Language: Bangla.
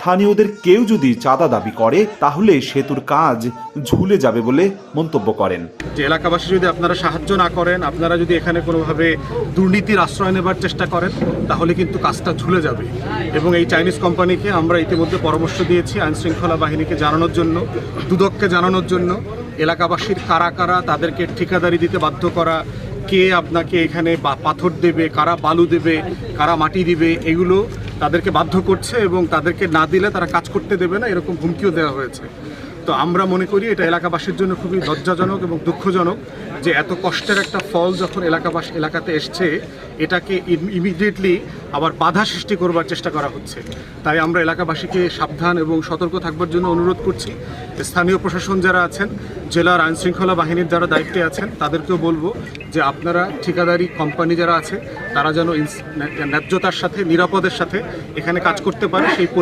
স্থানীয়দের কেউ যদি চাঁদা দাবি করে, তাহলে সেতুর কাজ ঝুলে যাবে বলে মন্তব্য করেন। যে এলাকাবাসী যদি আপনারা সাহায্য না করেন, আপনারা যদি এখানে কোনোভাবে দুর্নীতির আশ্রয় নেবার চেষ্টা করেন, তাহলে কিন্তু কাজটা ঝুলে যাবে। এবং এই চাইনিজ কোম্পানিকে আমরা ইতিমধ্যে পরামর্শ দিয়েছি আইন শৃঙ্খলা বাহিনীকে জানানোর জন্য, দুদককে জানানোর জন্য, এলাকাবাসীর কারা কারা তাদেরকে ঠিকাদারি দিতে বাধ্য করা, কে আপনাকে এখানে পাথর দেবে, কারা বালু দেবে, কারা মাটি দিবে, এগুলো তাদেরকে বাধ্য করছে এবং তাদেরকে না দিলে তারা কাজ করতে দেবে না, এরকম হুমকিও দেওয়া হয়েছে। তো আমরা মনে করি এটা এলাকাবাসীর জন্য খুবই লজ্জাজনক এবং দুঃখজনক যে এত কষ্টের একটা ফল যখন এলাকাবাস এলাকাতে এসছে, এটাকে ইমিডিয়েটলি আবার বাধা সৃষ্টি করবার চেষ্টা করা হচ্ছে। তাই আমরা এলাকাবাসীকে সাবধান এবং সতর্ক থাকবার জন্য অনুরোধ করছি। স্থানীয় প্রশাসন যারা আছেন, জেলার আইন শৃঙ্খলা বাহিনীর যারা দায়িত্বে আছেন, তাদেরকেও বলব যে আপনারা ঠিকাদারি কোম্পানি যারা আছে, তারা যেন ন্যায্যতার সাথে, নিরাপদের সাথে এখানে কাজ করতে পারে, সেই